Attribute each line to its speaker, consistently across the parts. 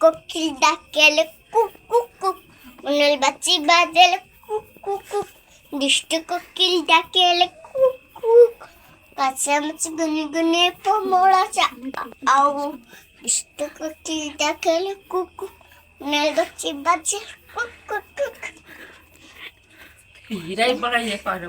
Speaker 1: কোকিল ডাকেলে কুক কুক কুক উনাল বাচ্চি বাজেলে কুক কুক কুক দৃষ্টি কোকিল ডাকেলে কুক কুক কাছে মাছি গুনে গুনে পোমড়া চা আউ দৃষ্টি কোকিল ডাকেলে কুক কুক উনাল বাচ্চি বাজে কুক কুক কুক
Speaker 2: হিরাই বড়াই পারো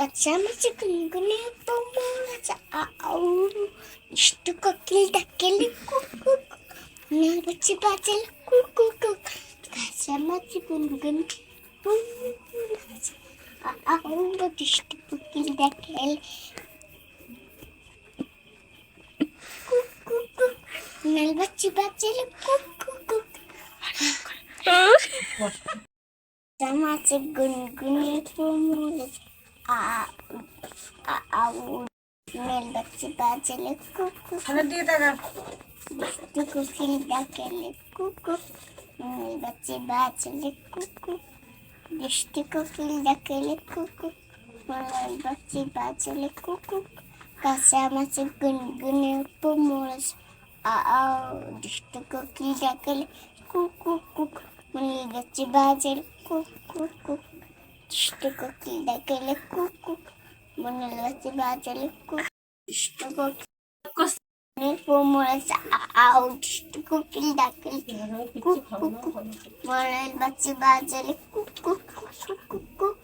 Speaker 1: Kacamata gungguni pemulaca au Istu kokil dakil kukuk Nabaci bacil kukuk Kacamata gungguni pemulaca au Istu kokil dakil kukuk Nabaci bacil kukuk Kacamata gungguni pemulaca मेणबत्ती बाजले बिस्ती कुकिल डाकेले कुकु मेणबत्ती बाजले कुकु बिस्ती कुकिल डाकेले कुकु मेणबत्ती बाजले कुकु कासामाचे गुणगुणे पोमोळस आओ दिष्ट कोकिल डाकेले कुकु कुक मेणबत्ती बाजले कुकु कुक Știi Dişli kokil de kele kuku. Bunun lati bazeli kuku. Dişli kokil. Ne formulası au cu kokil de kele kuku. Bunun lati bazeli kuku. Kuku.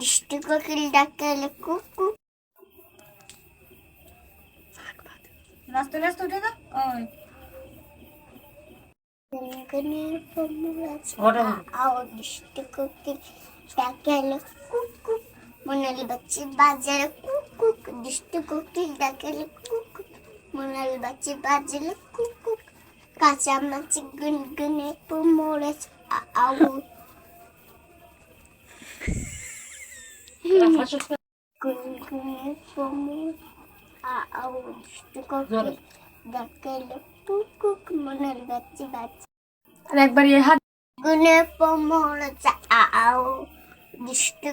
Speaker 1: cu kokil de kele kuku.
Speaker 3: Nasıl nasıl dedi? Ay.
Speaker 1: Gândirea formulației au niște copii și acele cucu. Mâna bazele cucu, niște copii de acele cucuc. Mâna băci bazele cucu. Ca să am ți gând gâne pomoleț au. Gând gâne pomoleț au niște copii dacă le cucuc. কুকুক মনের বাচ্চা বাচ্চা।
Speaker 3: আর একবার এই হাত
Speaker 1: গুনে পোমরচা আও দুষ্টু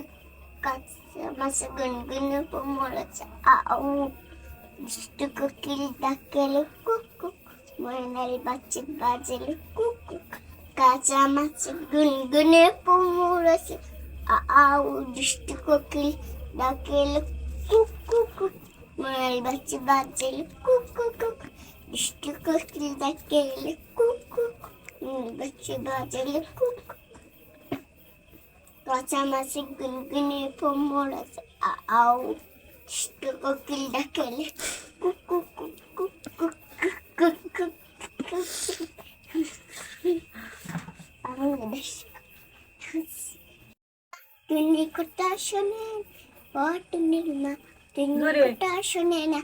Speaker 1: কাছে মাসে গুনগুনে পোমরচা আও দুষ্টু কোকিল ডাকেলে কুকুক ময়নাল বাচ্চা বাজেলে কুকুক কাঁচা মাছে গুনগুনে পোমরচা আও দুষ্টু কোকিল ডাকেলে কুকুক ময়নাল বাচ্চা বাজেলে কুকুক দুষ্টু Kukkuda kelle kukkuk. Bıçı bacılı kuk. Kaçaması gün günü pomorası. Au. İşte kukkuda kelle kukkuk kukkuk kukkuk kukkuk. Arkadaş. Dünlü kurtar şönen. Var dünlü mü? Dünlü kurtar şönen.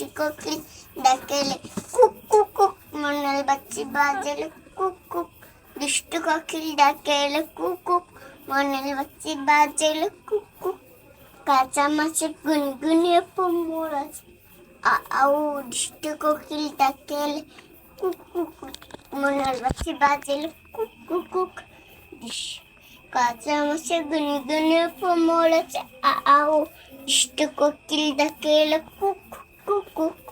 Speaker 1: আউ কুকিল ডাকেলে কুক কুক কুক মনাল বাচ্চি বাজলে কুক কুক দুষ্টু কোকিল ডাকেলে কুকুক মনের বাচ্চি বাজেলে কুকুক কাঁচা মাছের গুনগুনে পোমর আছে আউ দুষ্টু কোকিল ডাকেলে কুকুক মনের বাচ্চি বাজেলে কুকুক কাঁচা মাছের গুনগুনে পোমর আছে আউ দুষ্টু কোকিল ডাকেলে কুক ここ。